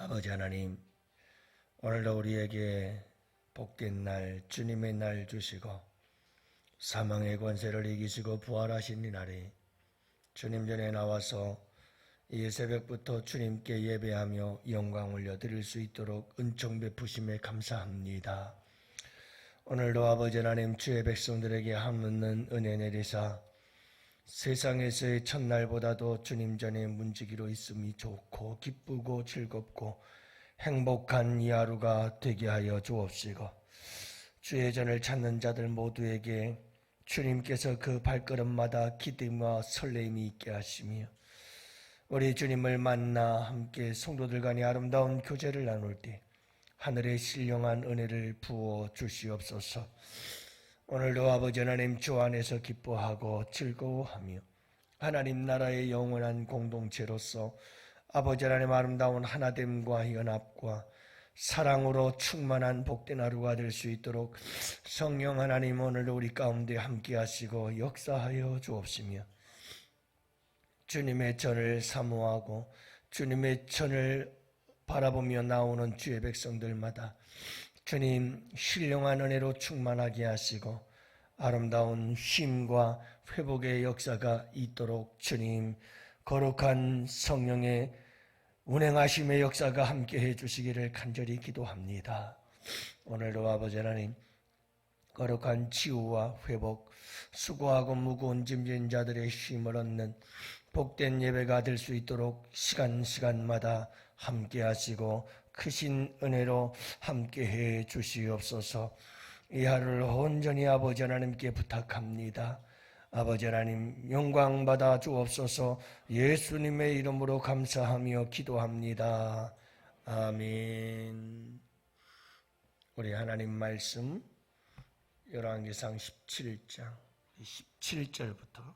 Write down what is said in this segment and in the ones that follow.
아버지 하나님, 오늘도 우리에게 복된 날, 주님의 날 주시고, 사망의 권세를 이기시고 부활하신 이 날에 주님 전에 나와서 이 새벽부터 주님께 예배하며 영광 올려드릴 수 있도록 은총 베푸심에 감사합니다. 오늘도 아버지 하나님 주의 백성들에게 한없는 은혜 내리사 세상에서의 첫날보다도 주님 전에 문지기로 있음이 좋고 기쁘고 즐겁고 행복한 이 하루가 되게 하여 주옵시고 주의 전을 찾는 자들 모두에게 주님께서 그 발걸음마다 기쁨과 설레임이 있게 하시며 우리 주님을 만나 함께 성도들 간의 아름다운 교제를 나눌 때 하늘의 신령한 은혜를 부어 주시옵소서. 오늘도 아버지 하나님 주 안에서 기뻐하고 즐거워하며 하나님 나라의 영원한 공동체로서 아버지 하나님 아름다운 하나됨과 연합과 사랑으로 충만한 복된 하루가 될 수 있도록 성령 하나님 오늘도 우리 가운데 함께 하시고 역사하여 주옵시며 주님의 전을 사모하고 주님의 전을 바라보며 나오는 주의 백성들마다 주님 신령한 은혜로 충만하게 하시고 아름다운 쉼과 회복의 역사가 있도록 주님 거룩한 성령의 운행하심의 역사가 함께 해 주시기를 간절히 기도합니다. 오늘도 아버지 하나님 거룩한 치유와 회복 수고하고 무거운 짐진 자들의 쉼을 얻는 복된 예배가 될 수 있도록 시간 시간마다 함께 하시고 크신 은혜로 함께 해 주시옵소서. 이 하루를 온전히 아버지 하나님께 부탁합니다. 아버지 하나님 영광 받아 주옵소서. 예수님의 이름으로 감사하며 기도합니다. 아멘. 우리 하나님 말씀 열왕기상 17장 17절부터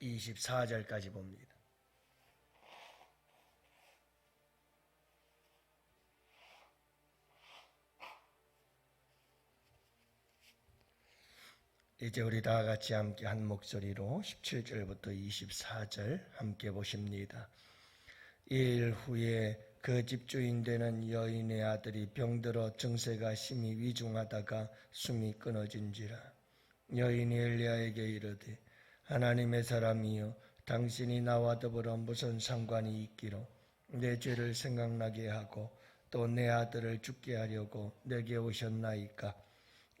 24절까지 봅니다. 이제 우리 다 같이 함께 한 목소리로 17절부터 24절 함께 보십니다. 일 후에 그 집주인 되는 여인의 아들이 병들어 증세가 심히 위중하다가 숨이 끊어진지라 여인이 엘리야에게 이르되 하나님의 사람이여 당신이 나와 더불어 무슨 상관이 있기로 내 죄를 생각나게 하고 또 내 아들을 죽게 하려고 내게 오셨나이까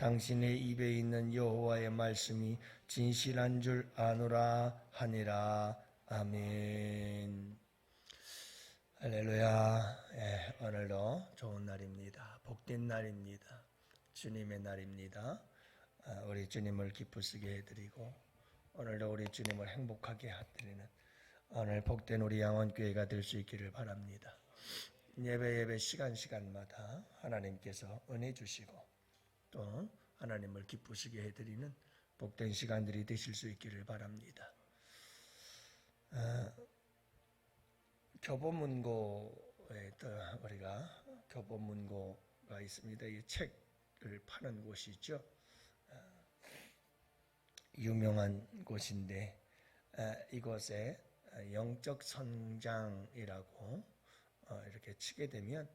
당신의 입에 있는 여호와의 말씀이 진실한 줄 아노라 하니라 아멘. 할렐루야. 예, 오늘도 좋은 날입니다. 복된 날입니다. 주님의 날입니다. 아, 우리 주님을 기쁘시게 해드리고 오늘도 우리 주님을 행복하게 해드리는 오늘 복된 우리 양원교회가 될 수 있기를 바랍니다. 예배 예배 시간 시간마다 하나님께서 은혜 주시고 또 하나님을 기쁘시게 해드리는 복된 시간들이 되실 수 있기를 바랍니다. 아, 교보문고에 또 우리가 교보문고가 있습니다. 이 책을 파는 곳이죠. 아, 유명한 곳인데 아, 이곳에 영적 성장이라고 어, 이렇게 치게 되면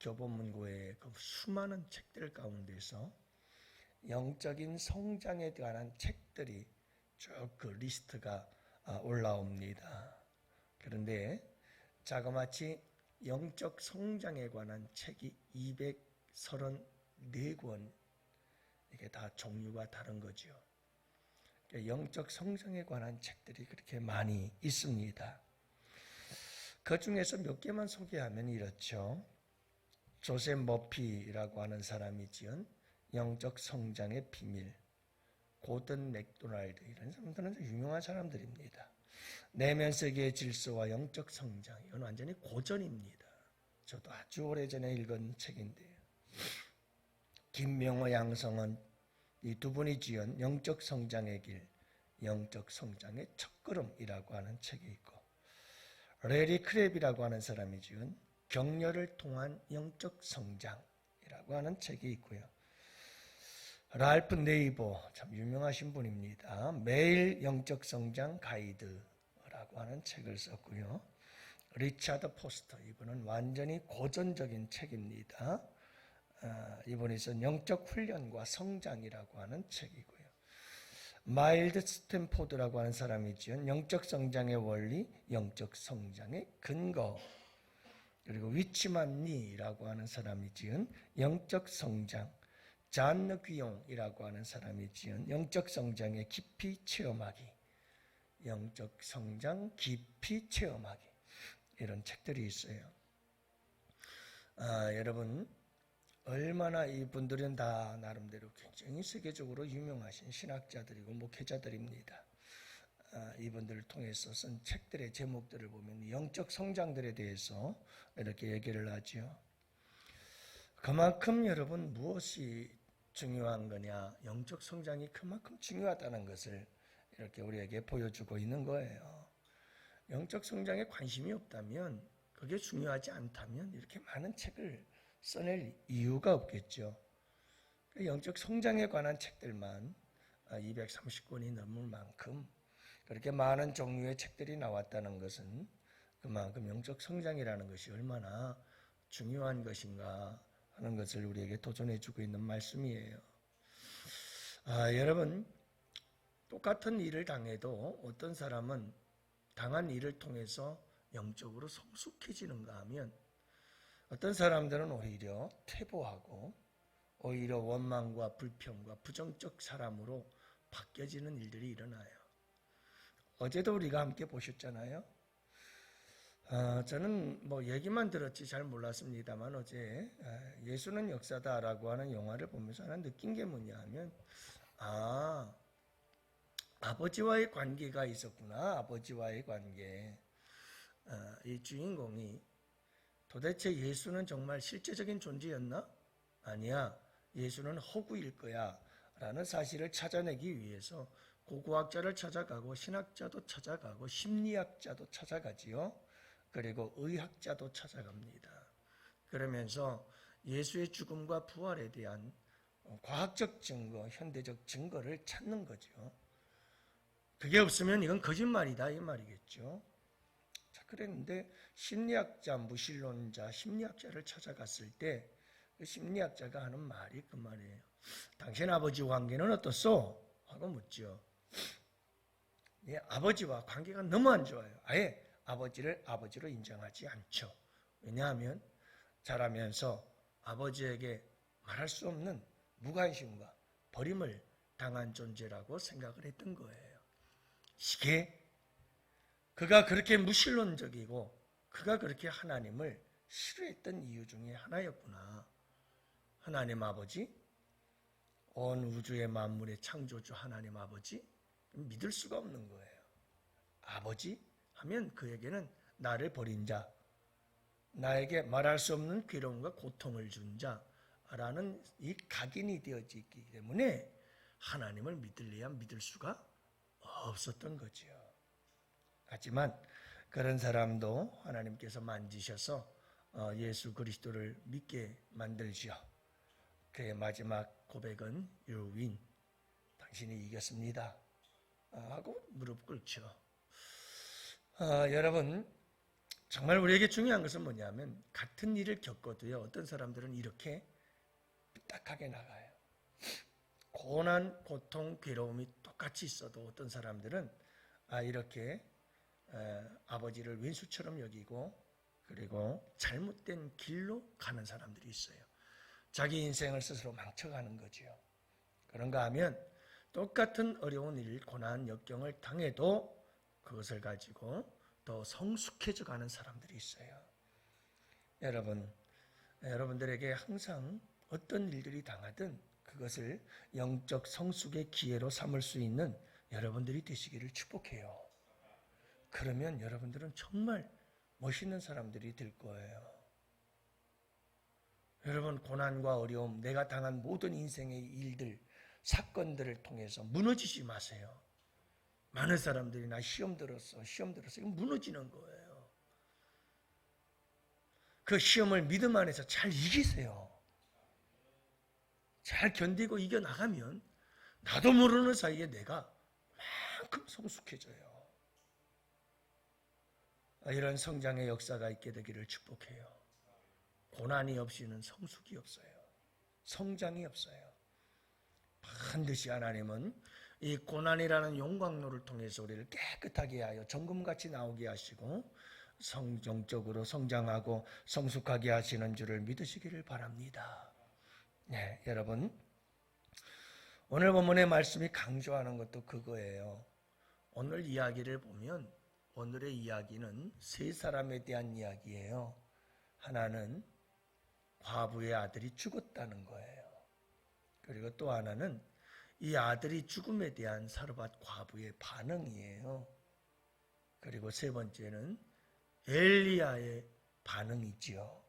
교보문고의 그 수많은 책들 가운데서 영적인 성장에 관한 책들이 쭉 그 리스트가 아, 올라옵니다. 그런데 자그마치 영적 성장에 관한 책이 234권 이게 다 종류가 다른 거죠. 그러니까 영적 성장에 관한 책들이 그렇게 많이 있습니다. 그 중에서 몇 개만 소개하면 이렇죠. 조셉 머피라고 하는 사람이 지은 영적 성장의 비밀, 고든 맥도날드 이런 사람들은 유명한 사람들입니다. 내면 세계의 질서와 영적 성장 이건 완전히 고전입니다. 저도 아주 오래전에 읽은 책인데요. 김명호 양성은 이 두 분이 지은 영적 성장의 길, 영적 성장의 첫걸음이라고 하는 책이 있고 레리 크랩이라고 하는 사람이 지은 격려를 통한 영적 성장이라고 하는 책이 있고요. 랄프 네이버 참 유명하신 분입니다. 매일 영적 성장 가이드라고 하는 책을 썼고요. 리차드 포스터 이분은 완전히 고전적인 책입니다. 아, 이분이 쓴 영적 훈련과 성장이라고 하는 책이고요. 마일드 스탠포드라고 하는 사람이 지은 영적 성장의 원리, 영적 성장의 근거. 그리고 위치만 니라고 하는 사람이 지은 영적 성장. 잔느 귀용이라고 하는 사람이 지은 영적 성장의 깊이 체험하기. 영적 성장 깊이 체험하기. 이런 책들이 있어요. 아, 여러분 얼마나 이분들은 다 나름대로 굉장히 세계적으로 유명하신 신학자들이고 목회자들입니다. 아, 이분들을 통해서 쓴 책들의 제목들을 보면 영적 성장들에 대해서 이렇게 얘기를 하죠. 그만큼 여러분 무엇이 중요한 거냐? 영적 성장이 그만큼 중요하다는 것을 이렇게 우리에게 보여주고 있는 거예요. 영적 성장에 관심이 없다면 그게 중요하지 않다면 이렇게 많은 책을 써낼 이유가 없겠죠. 그 영적 성장에 관한 책들만 230권이 넘을 만큼 그렇게 많은 종류의 책들이 나왔다는 것은 그만큼 영적 성장이라는 것이 얼마나 중요한 것인가 하는 것을 우리에게 도전해 주고 있는 말씀이에요. 아, 여러분, 똑같은 일을 당해도 어떤 사람은 당한 일을 통해서 영적으로 성숙해지는가 하면 어떤 사람들은 오히려 퇴보하고 오히려 원망과 불평과 부정적 사람으로 바뀌어지는 일들이 일어나요. 어제도 우리가 함께 보셨잖아요. 어, 저는 뭐 얘기만 들었지 잘 몰랐습니다만 어제 예수는 역사다라고 하는 영화를 보면서 하나 느낀 게 뭐냐 하면 아 아버지와의 관계가 있었구나 아버지와의 관계 어, 이 주인공이 도대체 예수는 정말 실제적인 존재였나? 아니야 예수는 허구일 거야 라는 사실을 찾아내기 위해서 고고학자를 찾아가고 신학자도 찾아가고 심리학자도 찾아가지요. 그리고 의학자도 찾아갑니다. 그러면서 예수의 죽음과 부활에 대한 과학적 증거, 현대적 증거를 찾는 거죠. 그게 없으면 이건 거짓말이다 이 말이겠죠. 자, 그랬는데 심리학자, 무신론자, 심리학자를 찾아갔을 때 그 심리학자가 하는 말이 그 말이에요. 당신 아버지 관계는 어떻소? 하고 묻죠. 예, 아버지와 관계가 너무 안 좋아요. 아예 아버지를 아버지로 인정하지 않죠. 왜냐하면 자라면서 아버지에게 말할 수 없는 무관심과 버림을 당한 존재라고 생각을 했던 거예요. 이게 그가 그렇게 무신론적이고 그가 그렇게 하나님을 싫어했던 이유 중에 하나였구나. 하나님 아버지, 온 우주의 만물의 창조주 하나님 아버지, 믿을 수가 없는 거예요. 아버지 하면 그에게는 나를 버린 자, 나에게 말할 수 없는 괴로움과 고통을 준 자라는 이 각인이 되어지기 때문에 하나님을 믿을래야 믿을 수가 없었던 거지요. 하지만 그런 사람도 하나님께서 만지셔서 어, 예수 그리스도를 믿게 만들지요. 그의 마지막 고백은 You. 당신이 이겼습니다. 아, 하고 무릎 꿇죠. 아, 여러분, 정말 우리에게 중요한 것은 뭐냐면 같은 일을 겪어도요. 어떤 사람들은 이렇게 삐딱하게 나가요. 고난, 고통, 괴로움이 똑같이 있어도 어떤 사람들은 아 이렇게 에, 아버지를 왼수처럼 여기고 그리고 잘못된 길로 가는 사람들이 있어요. 자기 인생을 스스로 망쳐가는 거지요. 그런가 하면 똑같은 어려운 일, 고난, 역경을 당해도 그것을 가지고 더 성숙해져 가는 사람들이 있어요. 여러분, 여러분들에게 항상 어떤 일들이 당하든 그것을 영적 성숙의 기회로 삼을 수 있는 여러분들이 되시기를 축복해요. 그러면 여러분들은 정말 멋있는 사람들이 될 거예요. 여러분, 고난과 어려움, 내가 당한 모든 인생의 일들, 사건들을 통해서 무너지지 마세요. 많은 사람들이 나 시험 들었어, 시험 들었어. 이거 무너지는 거예요. 그 시험을 믿음 안에서 잘 이기세요. 잘 견디고 이겨나가면 나도 모르는 사이에 내가 만큼 성숙해져요. 이런 성장의 역사가 있게 되기를 축복해요. 고난이 없이는 성숙이 없어요. 성장이 없어요. 반드시 하나님은 이 고난이라는 용광로를 통해서 우리를 깨끗하게 하여 정금같이 나오게 하시고 성정적으로 성장하고 성숙하게 하시는 줄을 믿으시기를 바랍니다. 네, 여러분. 오늘 본문의 말씀이 강조하는 것도 그거예요. 오늘 이야기를 보면 오늘의 이야기는 세 사람에 대한 이야기예요. 하나는 과부의 아들이 죽었다는 거예요. 그리고 또 하나는 이 아들이 죽음에 대한 사르밧 과부의 반응이에요. 그리고 세 번째는 엘리야의 반응이지요.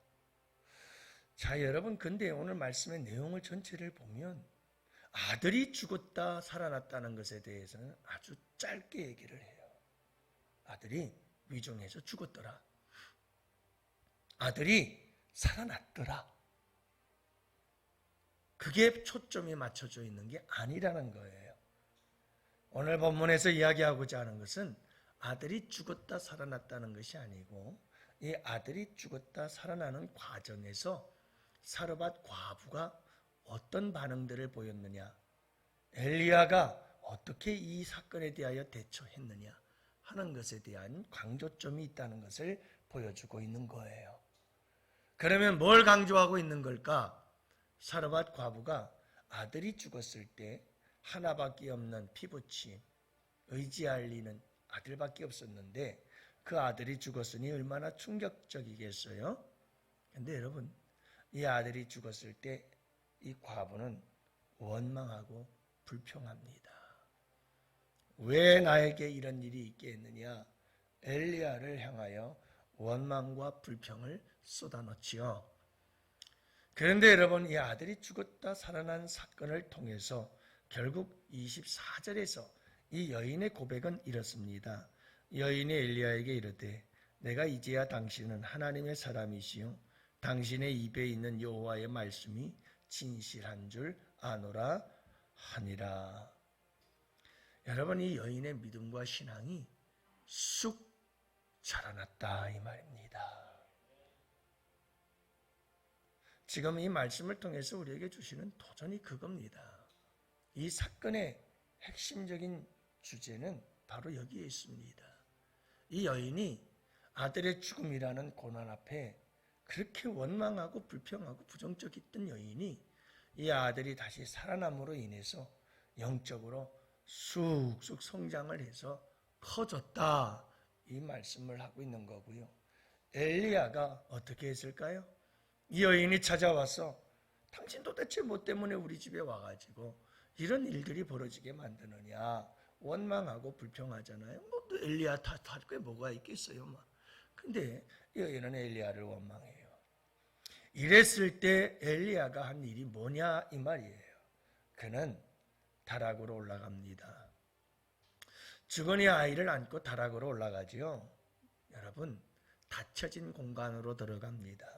자, 여러분, 근데 오늘 말씀의 내용을 전체를 보면 아들이 죽었다 살아났다는 것에 대해서는 아주 짧게 얘기를 해요. 아들이 위중해서 죽었더라. 아들이 살아났더라. 그게 초점이 맞춰져 있는 게 아니라는 거예요. 오늘 본문에서 이야기하고자 하는 것은 아들이 죽었다 살아났다는 것이 아니고 이 아들이 죽었다 살아나는 과정에서 사르밧 과부가 어떤 반응들을 보였느냐, 엘리야가 어떻게 이 사건에 대하여 대처했느냐 하는 것에 대한 강조점이 있다는 것을 보여주고 있는 거예요. 그러면 뭘 강조하고 있는 걸까? 사르밧 과부가 아들이 죽었을 때 하나밖에 없는 피부치 의지할 리는 아들밖에 없었는데 그 아들이 죽었으니 얼마나 충격적이겠어요? 근데 여러분 이 아들이 죽었을 때 이 과부는 원망하고 불평합니다. 왜 나에게 이런 일이 있게 했느냐? 엘리야를 향하여 원망과 불평을 쏟아놓지요. 그런데 여러분 이 아들이 죽었다 살아난 사건을 통해서 결국 24절에서 이 여인의 고백은 이렇습니다. 여인이 엘리야에게 이르되 내가 이제야 당신은 하나님의 사람이시요 당신의 입에 있는 여호와의 말씀이 진실한 줄 아노라 하니라. 여러분 이 여인의 믿음과 신앙이 쑥 자라났다 이 말입니다. 지금 이 말씀을 통해서 우리에게 주시는 도전이 그겁니다. 이 사건의 핵심적인 주제는 바로 여기에 있습니다. 이 여인이 아들의 죽음이라는 고난 앞에 그렇게 원망하고 불평하고 부정적이던 여인이 이 아들이 다시 살아남으로 인해서 영적으로 쑥쑥 성장을 해서 커졌다. 이 말씀을 하고 있는 거고요. 엘리야가 어떻게 했을까요? 이 여인이 찾아와서 당신 도대체 뭐 때문에 우리 집에 와가지고 이런 일들이 벌어지게 만드느냐 원망하고 불평하잖아요. 뭐또 엘리야 탓할 게 뭐가 있겠어요, 막. 근데 이 여인은 엘리야를 원망해요. 이랬을 때 엘리야가 한 일이 뭐냐 이 말이에요. 그는 다락으로 올라갑니다. 주거니 아이를 안고 다락으로 올라가지요. 여러분 닫혀진 공간으로 들어갑니다.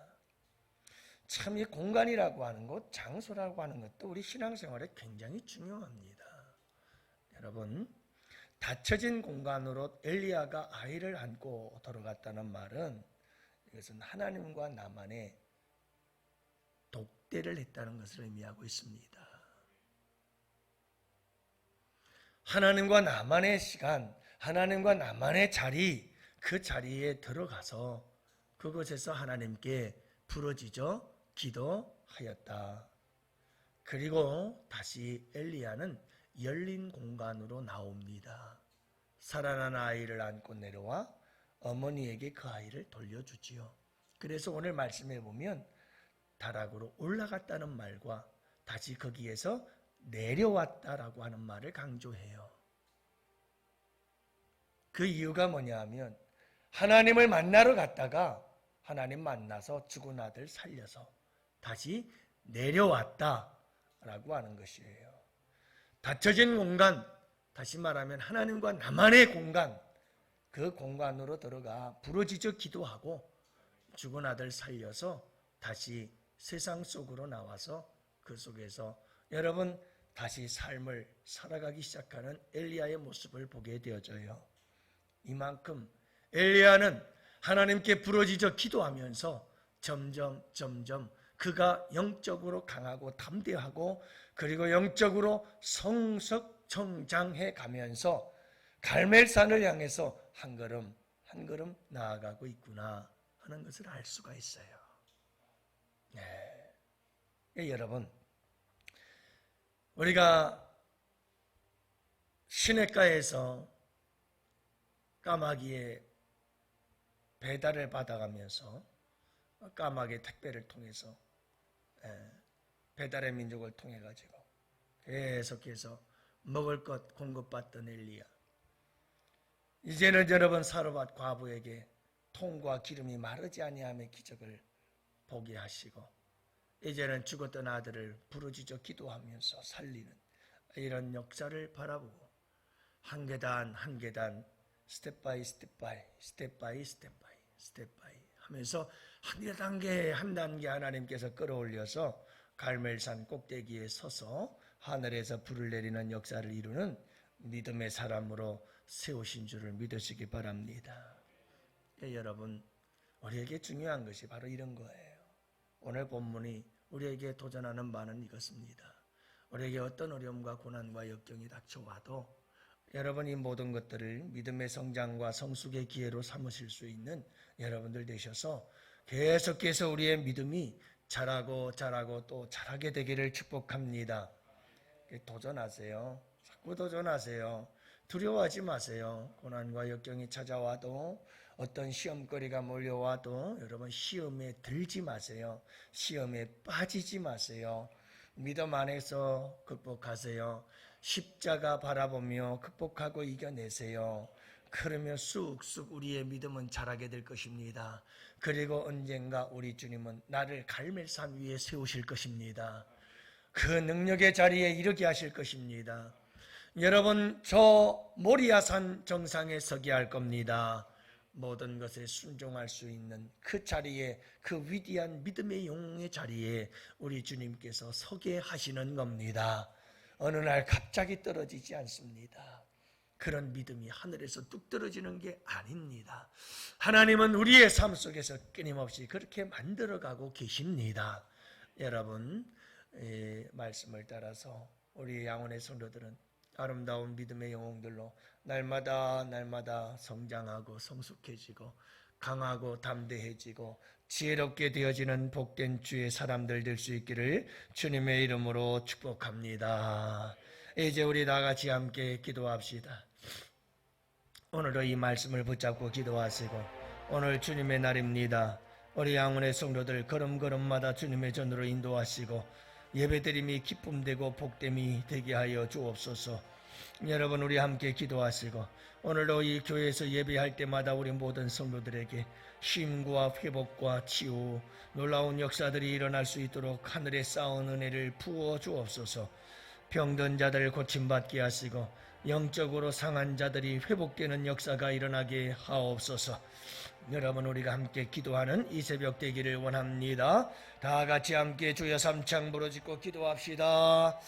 참 이 공간이라고 하는 것, 장소라고 하는 것도 우리 신앙생활에 굉장히 중요합니다. 여러분, 닫혀진 공간으로 엘리야가 아이를 안고 들어갔다는 말은 이것은 하나님과 나만의 독대를 했다는 것을 의미하고 있습니다. 하나님과 나만의 시간, 하나님과 나만의 자리, 그 자리에 들어가서 그곳에서 하나님께 부러지죠 기도하였다. 그리고 다시 엘리야는 열린 공간으로 나옵니다. 살아난 아이를 안고 내려와 어머니에게 그 아이를 돌려주지요. 그래서 오늘 말씀해 보면 다락으로 올라갔다는 말과 다시 거기에서 내려왔다라고 하는 말을 강조해요. 그 이유가 뭐냐 하면 하나님을 만나러 갔다가 하나님 만나서 죽은 아들 살려서 다시 내려왔다라고 하는 것이에요. 닫혀진 공간, 다시 말하면 하나님과 나만의 공간, 그 공간으로 들어가 부러지져 기도하고 죽은 아들 살려서 다시 세상 속으로 나와서 그 속에서 여러분 다시 삶을 살아가기 시작하는 엘리야의 모습을 보게 되어져요. 이만큼 엘리야는 하나님께 부러지져 기도하면서 점점 점점 그가 영적으로 강하고 담대하고 그리고 영적으로 성석 성장해 가면서 갈멜산을 향해서 한 걸음 한 걸음 나아가고 있구나 하는 것을 알 수가 있어요. 네. 예, 여러분 우리가 시내가에서 까마귀의 배달을 받아가면서 까마귀 택배를 통해서 예, 배달의 민족을 통해 가지고 계속해서 먹을 것 공급받던 엘리야. 이제는 여러분 사르밧 과부에게 통과 기름이 마르지 아니함의 기적을 보게 하시고 이제는 죽었던 아들을 부르짖어 기도하면서 살리는 이런 역사를 바라보고 한 계단 한 계단 스텝 바이 스텝 바이 스텝 바이 스텝 바이 스텝 바이 하면서 한 단계 한 단계 하나님께서 끌어올려서 갈멜산 꼭대기에 서서 하늘에서 불을 내리는 역사를 이루는 믿음의 사람으로 세우신 줄을 믿으시기 바랍니다. 예, 여러분 우리에게 중요한 것이 바로 이런 거예요. 오늘 본문이 우리에게 도전하는 바는 이것입니다. 우리에게 어떤 어려움과 고난과 역경이 닥쳐와도 여러분 이 모든 것들을 믿음의 성장과 성숙의 기회로 삼으실 수 있는 여러분들 되셔서 계속해서 우리의 믿음이 자라고 자라고 또 자라게 되기를 축복합니다. 도전하세요. 자꾸 도전하세요. 두려워하지 마세요. 고난과 역경이 찾아와도 어떤 시험거리가 몰려와도 여러분 시험에 들지 마세요. 시험에 빠지지 마세요. 믿음 안에서 극복하세요. 십자가 바라보며 극복하고 이겨내세요. 그러면 쑥쑥 우리의 믿음은 자라게 될 것입니다. 그리고 언젠가 우리 주님은 나를 갈멜산 위에 세우실 것입니다. 그 능력의 자리에 이르게 하실 것입니다. 여러분 저 모리아산 정상에 서게 할 겁니다. 모든 것에 순종할 수 있는 그 자리에 그 위대한 믿음의 영웅의 자리에 우리 주님께서 서게 하시는 겁니다. 어느 날 갑자기 떨어지지 않습니다. 그런 믿음이 하늘에서 뚝 떨어지는 게 아닙니다. 하나님은 우리의 삶 속에서 끊임없이 그렇게 만들어가고 계십니다. 여러분 이 말씀을 따라서 우리 양원의 성도들은 아름다운 믿음의 영웅들로 날마다 날마다 성장하고 성숙해지고 강하고 담대해지고 지혜롭게 되어지는 복된 주의 사람들 될 수 있기를 주님의 이름으로 축복합니다. 이제 우리 다 같이 함께 기도합시다. 오늘도 이 말씀을 붙잡고 기도하시고 오늘 주님의 날입니다. 우리 양원의 성도들 걸음걸음마다 주님의 전으로 인도하시고 예배드림이 기쁨되고 복됨이 되게 하여 주옵소서. 여러분 우리 함께 기도하시고 오늘도 이 교회에서 예배할 때마다 우리 모든 성도들에게 쉼과 회복과 치유 놀라운 역사들이 일어날 수 있도록 하늘에 쌓은 은혜를 부어 주옵소서. 병든 자들 고침받게 하시고 영적으로 상한 자들이 회복되는 역사가 일어나게 하옵소서. 여러분 우리가 함께 기도하는 이 새벽 되기를 원합니다. 다 같이 함께 주여 삼창 부르짖고 기도합시다.